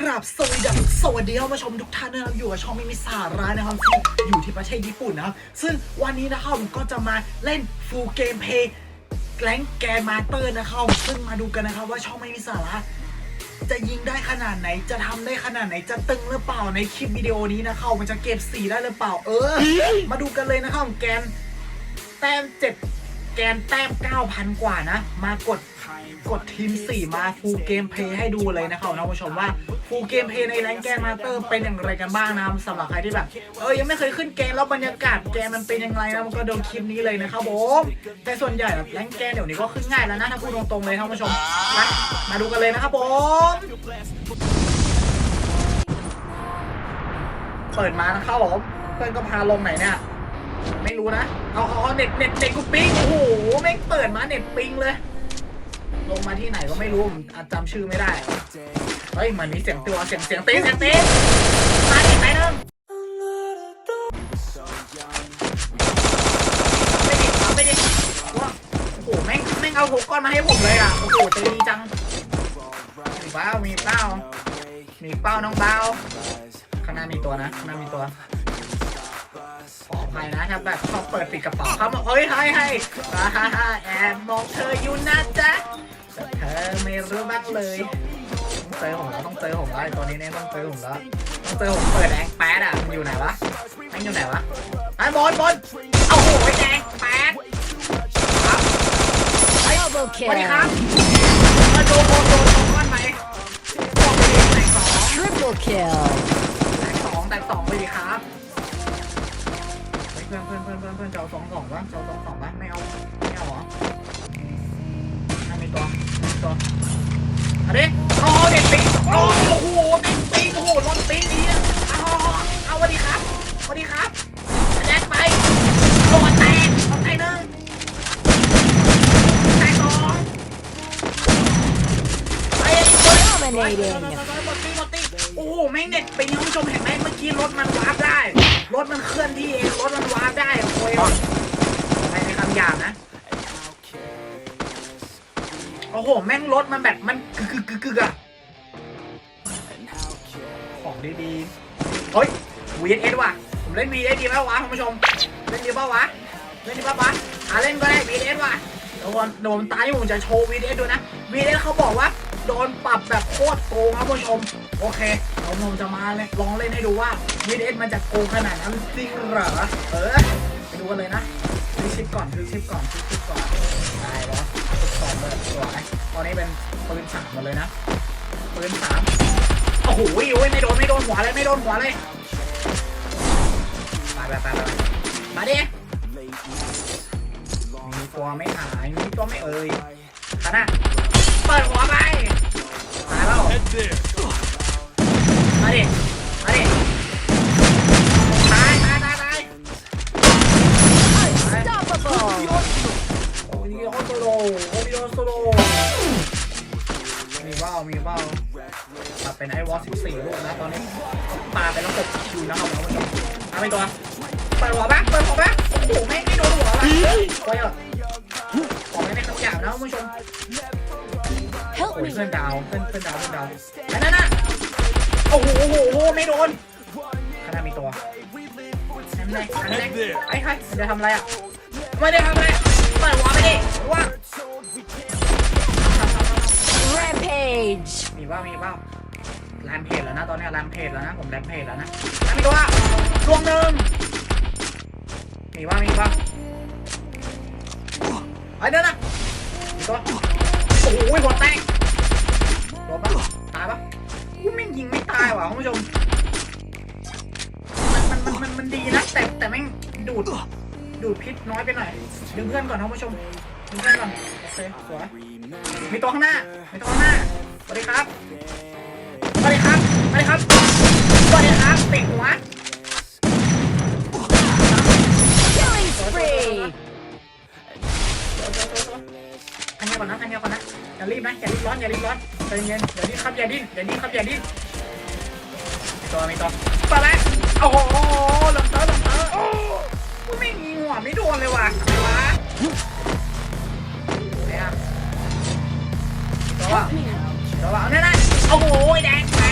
กราบสวัสดีครับสวัสดีท่านผู้ชมทุกท่านนะครับอยู่กับช่องมิมิสาระนะครับที่อยู่ที่ประเทศญี่ปุ่นนะครับ ซึ่งวันนี้นะครับผมก็จะมาเล่นฟูลเกมเพย์แกลงแกนมาเตอร์นะครับซึ่งมาดูกันนะครับว่าช่องมิมิสาระจะยิงได้ขนาดไหน จะทำได้ขนาดไหน จะตึงหรือเปล่าในคลิปวิดีโอนี้นะครับมันจะเก็บสีได้หรือเปล่า เออ มาดูกันเลยนะครับแกนแต้มเจ็ดแกนแต้ม9,000กว่านะ มากด กดทีม 4 มาฟูลเกมเพย์ให้ดูเลยนะครับท่านผู้ชมว่าฟูลเกมเพย์ในแรงแกนมาเตอร์เป็นอย่างไรกันบ้างนะครับสำหรับใครที่แบบเออยังไม่เคยขึ้นเกมแล้วบรรยากาศแกนมันเป็นยังไงนะมันก็ดูคลิปนี้เลยนะครับผมแต่ส่วนใหญ่แบบแรงแกนเดี๋ยวนี้ก็ขึ้นง่ายแล้วนะถ้าพูดตรงๆเลยท่านผู้ชมมามาดูกันเลยนะครับผมเปิดมานะครับผมเพื่อนก็พาลงไหนเนี่ยไม่รู้นะเอาเอาเอาเน็ตเน็ตเน็ตกูปิ้งโอ้โหแม่งเปิดมาเน็ตปิ้งเลย ลงมาที่ไหนก็ไม่รู้ผมอาจจำชื่อไม่ได้ เฮ้ยมันมีเสียงตัวเสียงเสียงตีเสียงตีมาอีกไหนนึงไม่ดิไม่ดิว่าโอ้โหแม่งแม่งเอาหกก้อนมาให้ผมเลยอะ โอ้โหใจดีจังมีเป้ามีเป้ามีเป้าน้องเป้าข้างหน้ามีตัวนะข้างหน้ามีตัวขออภัยนะถ้าแบบชอบเปิดปิดกระเป๋าเขาบอกเฮ้ยให้ให้ฮ่าฮ่าฮ่าแอบมองเธออยู่นะจ๊ะ เธอไม่รู้บ้างเลยต้องเจอผมแล้วต้องเจอผมแล้วไอ้ตัวนี้เนี่ยต้องเจอผมแล้วต้องเจอผมเปิดแดงแปดอะมันอยู่ไหนวะมันอยู่ไหนวะไอ้บอลบอลเอาโหไอ้แดงแปดครับไอ้สวัสดีครับมาดูโดนโดนโดนก้อนไหมบอกไปดิแตกสอง Triple kill. แตกสองแตกสองไปดิครับเพื่อนเพื่อนเพื่อนเพื่อนเพื่อนจะเอาสองสองวะจะเอาสองสองวะไม่เอาไม่เอาหรอ ตัวเอันนี้เอเด็กปิ๊งโอ้โหเด็กปิ๊งโอ้โหรถปิ๊งดีนะเอาเอาสวัสดีครับสวัสดีครับแดกไปโดนแตกเอาแตกหนึ่งแตกสองไอ้ตัว Dominating. หมดตีหมดตีโอ้โหแม่งเน็ตปิงคุณผู้ชมเห็นไหมเมื่อกี้รถมันวาร์ปได้ รถมันเคลื่อนที่เองรถมันวาร์ปได้โอ้ยไม่ในคำหยาบนะ โอ้โหแม่งรถมันแบบมันกึกกึกกึกกึกอะของดีๆเฮ้ย VS ว่ะผมเล่น VS ดีไหมวะคุณผู้ชมเล่นดีป่าวะเล่นดีป่าวะอะเล่นก็ได้ว่ะเดี๋ยววันโดนตายผมจะโชว์ VS ดูนะ VS เอสเขาบอกว่าโดนปรับแบบโคตรโกงครับคุณผู้ชม โอเคเราผมจะมาเลยลองเล่นให้ดูว่า VS มันจะโกงขนาดนั้นจริงเหรอเออไปดูกันเลยนะซื้อชิปก่อนซื้อชิปก่อนซื้อชิปก่อน นี้เป็นปืนสามหมดเลยนะปืนสามโอ้โหโอ้ยไม่โดนไม่โดนหัวเลยไม่โดนหัวเลยไปไปไปไปมาดิมีตัวไม่หายมีตัวไม่เอ่ยขนาดเปิดหัวไปตายแล้วมาดิมาดิตายตายตายตาย Unstoppable. โอ้ยโอโซโลโอ้ยโอโซโล บ้ามีเบ้าปาเป็นไอวอล14ลูกนะตอนนี้ปาไปแล้ว6คิวนะครับคุณผู้ชมเอาไปตัวเปิดหัวบ้างเปิดหัวบ้างโอ้โหไม่ไม่โดนหัวว่ะโอ้ยอะขอไม่ในคำหยาบนะคุณผู้ชม Help โอ้ย me. เพื่อนดาวเพื่อนเพื่อนดาวเพื่อนดาวอันนั้นน่ะโอ้โหโอ้โหโอ้โหไม่โดนข้างหน้ามีตัวนั่นไงนั่นไงไอ้ใครมันจะทำอะไรอะไม่ได้ทำอะไรเปิดหัวไปดิว่า มีบ้ามีบ้าแรมเพจแล้วนะตอนนี้แรมเพจแล้วนะผมแรมเพจแล้วนะแล้วมีตัวดวงหนึ่งมีบ้ามีบ้าไอ้เด้อนะมีตัวโอ้โหหัวแตกโดนปะตายปะอู้แม่งยิงไม่ตายว่ะคุณผู้ชมมันมันมันมันมันดีนะแต่แต่แม่งดูดดูดพิษน้อยไปหน่อยดึงเพื่อนก่อนคุณผู้ชมดึงเพื่อนก่อนโอเคสวยมีตัวข้างหน้ามีตัวข้างหน้า สวัสดีครับ สวัสดีครับ สวัสดีครับ สวัสดีครับเติดหัว Killing spree. ทันเงียวก่อนนะทันเงียวก่อนนะ อย่ารีบนะ อย่ารีบร้อน อย่ารีบร้อนใจเย็นอย่าดิ้นครับ อย่าดิ้น อย่าดิ้นครับ อย่าดิ้นไมีตัวมีตัวไปแล้วโอ้โหลงเตอร์ลงเตอโอ้ไม่มีหัวไม่โดนเลยว่ะอะไรวะไหนอะตัวว่า Help me. ดี๋วเอาได้ได้โอ้โหแดงแผล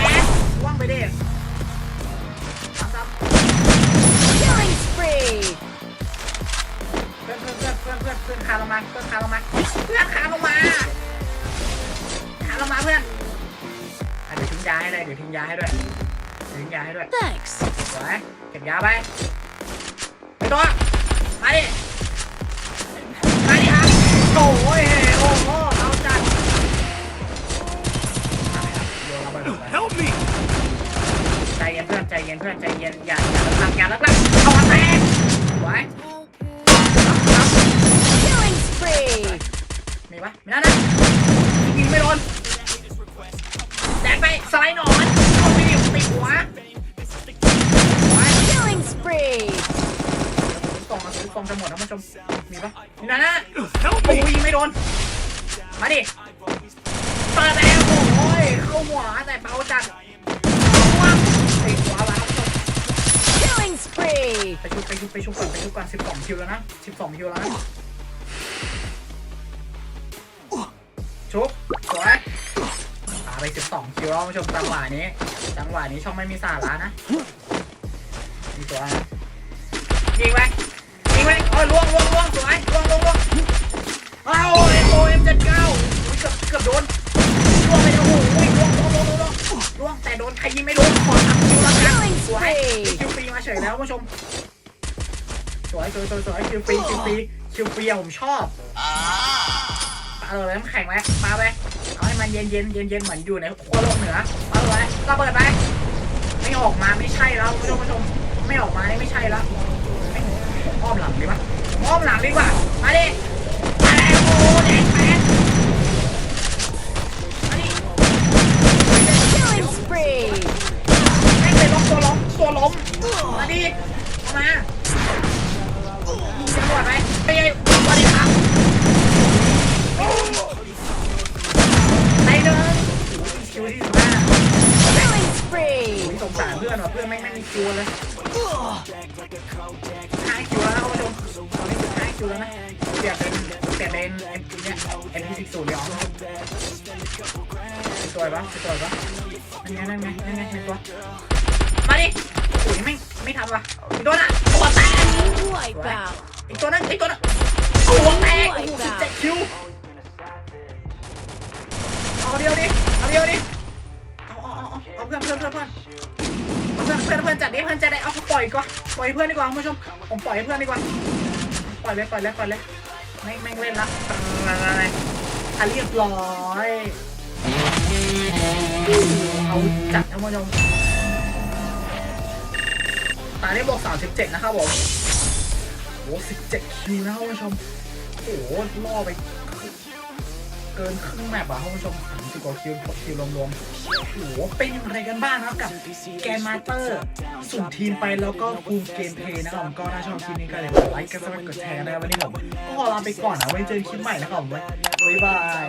ว่างไปดิครัเพื่อนเพื่อนเพื่อนเพื่อนเพื่อนเพื่อนาลงมาเพื่อนขาลงมาเพื่อนขาลงมาขาลงมาเพื่อนเดี๋ยวทิ้งยาให้เลยเดี๋ยวทิ้งยาให้ด้วยทิ้งยาให้ด้วย Thanks ไปเก็บยาไปไปตัวไปดิ ใจเย็นเพื่อนใจเย็นเพื่อนใจเย็นอย่าอย่าเลิกลักอย่าเลิกลักเอามาแตกสวย Killing spree. มีปะมีนั่นนะยิงไม่โดนแตกไปสไลด์หนอนเอาไปดิติดหัวสวย Killing spree. ส่งมาซื้อฟองจะหมดนะผู้ชมมีปะมีนั่นนะ Help โอ้ me! ยยิงไม่โดน มาดิ เปิดแล้วโอ้ย เข้าหัวแต่เบาจัดว้าวติดหัวแล้วผู้ชม Killing spree. ไปชุบไปชุบไปชุบก่อนไปชุบก่อนสิบสองคิวแล้วนะสิบสองคิวแล้วนะชุบสวยพาไปสิบสองคิวแล้วผู้ชมจังหวะนี้ จังหวะนี้ช่องไม่มีสาระนะมีตัวนะยิงไป วกัน Killing สวย spree. คิวฟรีมาเฉยแล้วผู้ชม สวยสวยสวยสวยคิวฟรีคิวฟรีคิวฟรีอะผมชอบปาเลยน้ำแข็งไว้ปาไปเอาให้มันเย็นเย็นเย็นเย็นเหมือนอยู่ในขั้วโลกเหนือปาเลยระเบิดไปไม่ออกมาไม่ใช่แล้วผู้ชมผู้ชมไม่ออกมานี่ไม่ใช่แล้วไม่อ้อมหลังดีปะอ้อมหลังดีกว่ามาดิ อนว่ะเพื่อนแม่งไม่มีคิวเลยห้าคิวแล้วนะคุณผู้ชมตอนนี้สิบห้าคิวแล้วนะเปลี่ยเป็นเปลี่ยเป็นเอ็มเนี่ยเอ็มพีสิบศูนย์เลยอ๋อสวยปะสวยปะนั่นไงนั่นไงนั่นไงตัวมาดิโอ้ยไม่ไม่ทันว่ะอีกตัวน่ะตัวแตกอีกตัวนั้นอีกตัวนั้นตัวแตกโอ้โหสิบเจ็ดคิวเอาเดียวดิเอาเดียวดิ อาปล่อยก่อนปล่อยเพื่อนดีกว่าคุณผู้ชมผมปล่อยให้เพื่อนดีกว่าปล่อยเลยปล่อยเลยปล่อยเลยไม่ไม่เล่นละอะไรอะเรียบร้อยเอาจัดท่านผู้ชมตาได้บอก37 นะครับผมโอ้17คิวนะครับคุณผู้ชมโอ้โหล่อไป เกินครึ่งแมปอะท่านผู้ชม30กว่าคิวคิวรวมๆโอ้โหเป็นอย่างไรกันบ้างนะครับกับแกนมาสเตอร์สุ่มทีมไปแล้วก็ฟูลเกมเพย์นะครับก็ถ้าชอบคลิปนี้ก็อย่าลืมไลค์กันสักกดแชร์กันนะครับวันนี้ผมก็ขอลาไปก่อนนะไว้เจอคลิปใหม่นะครับผมบ๊ายบาย